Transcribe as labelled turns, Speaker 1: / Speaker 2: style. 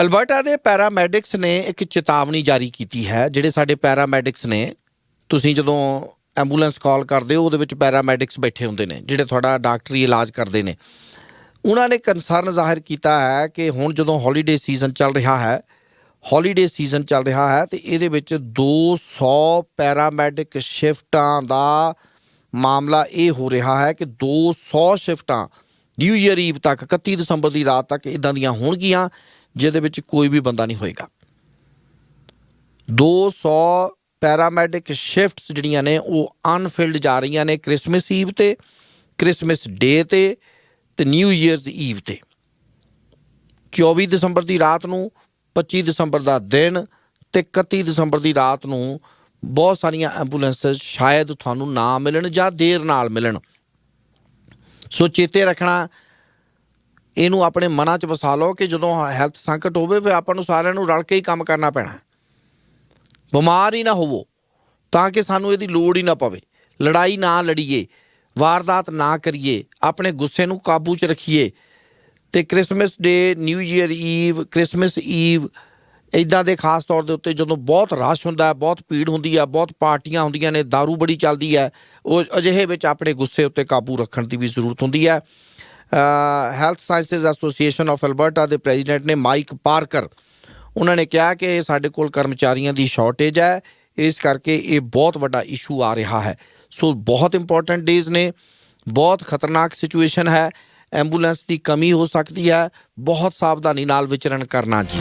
Speaker 1: Alberta ਦੇ paramedics ਨੇ ਇੱਕ ਚੇਤਾਵਨੀ ਜਾਰੀ ਕੀਤੀ ਹੈ, ਜਿਹੜੇ ਸਾਡੇ ਪੈਰਾਮੈਡਿਕਸ ਨੇ। ਤੁਸੀਂ ਜਦੋਂ ਐਂਬੂਲੈਂਸ ਕਾਲ ਕਰਦੇ ਹੋ, ਉਹਦੇ ਵਿੱਚ ਪੈਰਾਮੈਡਿਕਸ ਬੈਠੇ ਹੁੰਦੇ ਨੇ, ਜਿਹੜੇ ਤੁਹਾਡਾ ਡਾਕਟਰੀ ਇਲਾਜ ਕਰਦੇ ਨੇ। ਉਹਨਾਂ ਨੇ ਕੰਸਰਨ ਜ਼ਾਹਿਰ ਕੀਤਾ ਹੈ ਕਿ ਹੁਣ ਜਦੋਂ ਹੌਲੀਡੇ ਸੀਜ਼ਨ ਚੱਲ ਰਿਹਾ ਹੈ ਹੌਲੀਡੇ ਸੀਜ਼ਨ ਚੱਲ ਰਿਹਾ ਹੈ, ਤੇ ਇਹਦੇ ਵਿੱਚ 200 ਪੈਰਾਮੈਡਿਕ ਸ਼ਿਫਟਾਂ ਦਾ ਮਾਮਲਾ ਇਹ ਹੋ ਰਿਹਾ ਹੈ ਕਿ 200 ਸ਼ਿਫਟਾਂ ਨਿਊ ਈਅਰ ਈਵ ਤੱਕ 31 ਦਸੰਬਰ ਦੀ ਰਾਤ ਤੱਕ ਇਦਾਂ ਦੀਆਂ ਹੋਣਗੀਆਂ। ਜਿਹਦੇ ਵਿੱਚ ਕੋਈ ਵੀ ਬੰਦਾ ਨਹੀਂ ਹੋਏਗਾ। 200 ਪੈਰਾਮੈਡਿਕ ਸ਼ਿਫਟਸ ਜਿਹੜੀਆਂ ਨੇ, ਉਹ ਅਨਫਿਲਡ ਜਾ ਰਹੀਆਂ ਨੇ ਕ੍ਰਿਸਮਸ ਈਵ ਤੇ ਕ੍ਰਿਸਮਸ ਡੇ ਤੇ ਤੇ ਨਿਊ ਈਅਰਸ ਈਵ ਤੇ। 24 ਦਸੰਬਰ ਦੀ ਰਾਤ ਨੂੰ 25 ਦਸੰਬਰ ਦਾ ਦਿਨ ਤੇ 31 ਦਸੰਬਰ ਦੀ ਰਾਤ ਨੂੰ ਬਹੁਤ ਸਾਰੀਆਂ ਐਂਬੂਲੈਂਸਸ ਸ਼ਾਇਦ ਤੁਹਾਨੂੰ ਨਾ ਮਿਲਣ ਜਾਂ ਦੇਰ ਨਾਲ ਮਿਲਣ। ਸੋ ਚੇਤੇ ਰੱਖਣਾ ਇਹਨੂੰ ਆਪਣੇ ਮਨਾਂ 'ਚ ਵਸਾ ਲਓ ਕਿ ਜਦੋਂ ਹੈਲਥ ਸੰਕਟ ਹੋਵੇ, ਫਿਰ ਆਪਾਂ ਨੂੰ ਸਾਰਿਆਂ ਨੂੰ ਰਲ ਕੇ ਹੀ ਕੰਮ ਕਰਨਾ ਪੈਣਾ। ਬਿਮਾਰ ਹੀ ਨਾ ਹੋਵੋ, ਤਾਂ ਕਿ ਸਾਨੂੰ ਇਹਦੀ ਲੋੜ ਹੀ ਨਾ ਪਵੇ। ਲੜਾਈ ਨਾ ਲੜੀਏ, ਵਾਰਦਾਤ ਨਾ ਕਰੀਏ, ਆਪਣੇ ਗੁੱਸੇ ਨੂੰ ਕਾਬੂ 'ਚ ਰੱਖੀਏ। ਤੇ Christmas day, new year eve, Christmas eve ਇਦਾਂ ਦੇ ਖਾਸ ਤੌਰ ਦੇ ਉੱਤੇ ਜਦੋਂ ਬਹੁਤ ਰਸ਼ ਹੁੰਦਾ ਹੈ, ਬਹੁਤ ਭੀੜ ਹੁੰਦੀ ਹੈ, ਬਹੁਤ ਪਾਰਟੀਆਂ ਹੁੰਦੀਆਂ ਨੇ, दारू ਬੜੀ ਚੱਲਦੀ ਹੈ, ਉਹ ਅਜਿਹੇ ਵਿੱਚ ਆਪਣੇ ਗੁੱਸੇ ਉੱਤੇ ਕਾਬੂ ਰੱਖਣ ਦੀ ਵੀ ਜ਼ਰੂਰਤ ਹੁੰਦੀ ਹੈ। Health sciences association of Alberta ਦੇ ਪ੍ਰੈਜ਼ੀਡੈਂਟ ਨੇ ਮਾਈਕ ਪਾਰਕਰ ਉਹਨਾਂ ਨੇ ਕਿਹਾ ਕਿ ਸਾਡੇ ਕੋਲ ਕਰਮਚਾਰੀਆਂ ਦੀ ਸ਼ਾਰਟੇਜ ਹੈ। ਇਸ ਕਰਕੇ ਇਹ ਬਹੁਤ ਵੱਡਾ ਇਸ਼ੂ ਆ ਰਿਹਾ ਹੈ। ਸੋ ਬਹੁਤ ਇੰਪੋਰਟੈਂਟ ਡੇਜ਼ ਨੇ। ਬਹੁਤ ਖਤਰਨਾਕ ਸਿਚੁਏਸ਼ਨ ਹੈ। ਐਂਬੂਲੈਂਸ ਦੀ ਕਮੀ ਹੋ ਸਕਦੀ ਹੈ। ਬਹੁਤ ਸਾਵਧਾਨੀ ਨਾਲ ਵਿਚਰਨ ਕਰਨਾ ਜੀ।